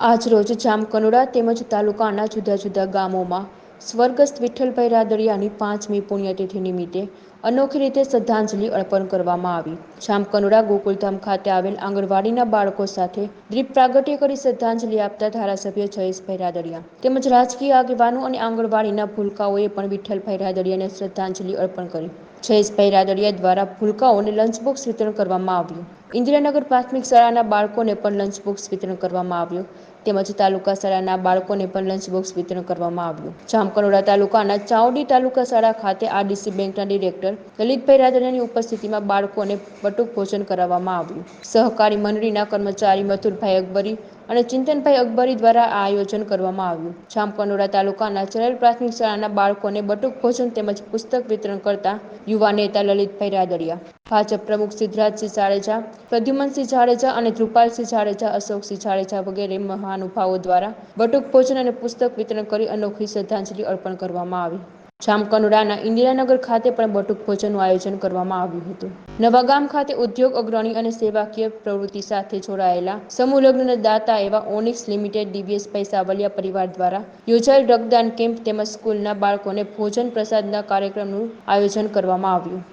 આજરોજ જામકનોડા તેમજ તાલુકાના જુદા જુદા ગામોમાં સ્વર્ગસ્થ વિઠ્ઠલભાઈ રાદડિયાની પાંચમી પુણ્યતિથિ નિમિત્તે અનોખી રીતે શ્રદ્ધાંજલિ અર્પણ કરવામાં આવી. જામકંડોળા ગોકુલધામ ખાતે આવેલ આંગણવાડીના બાળકો સાથે દીપ પ્રાગટ્ય કરી શ્રદ્ધાંજલિ આપતા ધારાસભ્ય જયેશભાઈ રાદડિયા તેમજ રાજકીય આગેવાનો અને આંગણવાડીના ભૂલકાઓએ પણ વિઠ્ઠલભાઈ રાદડિયાને શ્રદ્ધાંજલિ અર્પણ કરી. જયેશભાઈ રાદડિયા દ્વારા ભૂલકાઓને લંચ બોક્સ વિતરણ કરવામાં આવ્યું. ઇન્દિરાનગર પ્રાથમિક શાળાના બાળકોને પણ લંચ બોક્સ વિતરણ કરવામાં આવ્યું. તેમજ તાલુકા શાળાના બાળકોને પણ લંચ બોક્સ વિતરણ કરવામાં આવ્યું. જામકંડોળા તાલુકાના ચાવડી તાલુકા શાળા ખાતે આરડીસી બેંકના ડિરેક્ટર લલિતભાઈ રાદડિયાની ઉપસ્થિતિમાં બાળકોને બટુક ભોજન કરાવવામાં આવ્યું. સહકારી મંડળીના કર્મચારી મથુરભાઈ અકબરી અને ચિંતનભાઈ અકબરી દ્વારા આ આયોજન કરવામાં આવ્યું. જામકંડોળા તાલુકાના ચરેલ પ્રાથમિક શાળાના બાળકોને બટુક ભોજન તેમજ પુસ્તક વિતરણ કરતા યુવા નેતા લલિતભાઈ રાદડિયા, ભાજપ પ્રમુખ સિદ્ધરાજસિંહ જાડેજા, પ્રદ્યુમનસિંહ જાડેજા અને ધ્રુપાલસિંહ જાડેજા, અશોકસિંહ જાડેજા વગેરે મહાનુભાવો દ્વારા બટુક ભોજન અને પુસ્તક વિતરણ કરી અનોખી શ્રદ્ધાંજલિ અર્પણ કરવામાં આવી. જામકંડોળાના ઇન્દિરાનગર ખાતે પણ બટુક ભોજનનું આયોજન કરવામાં આવ્યું હતું. નવાગામ ખાતે ઉદ્યોગ, અગ્રણી અને સેવાકીય પ્રવૃત્તિ સાથે જોડાયેલા સમૂહ લગ્ન દાતા એવા ઓનિક્સ લિમિટેડ દિવ્યેશભાઈ સાવલિયા પરિવાર દ્વારા યોજાયેલ રક્તદાન કેમ્પ તેમજ સ્કૂલના બાળકોને ભોજન પ્રસાદના કાર્યક્રમનું આયોજન કરવામાં આવ્યું.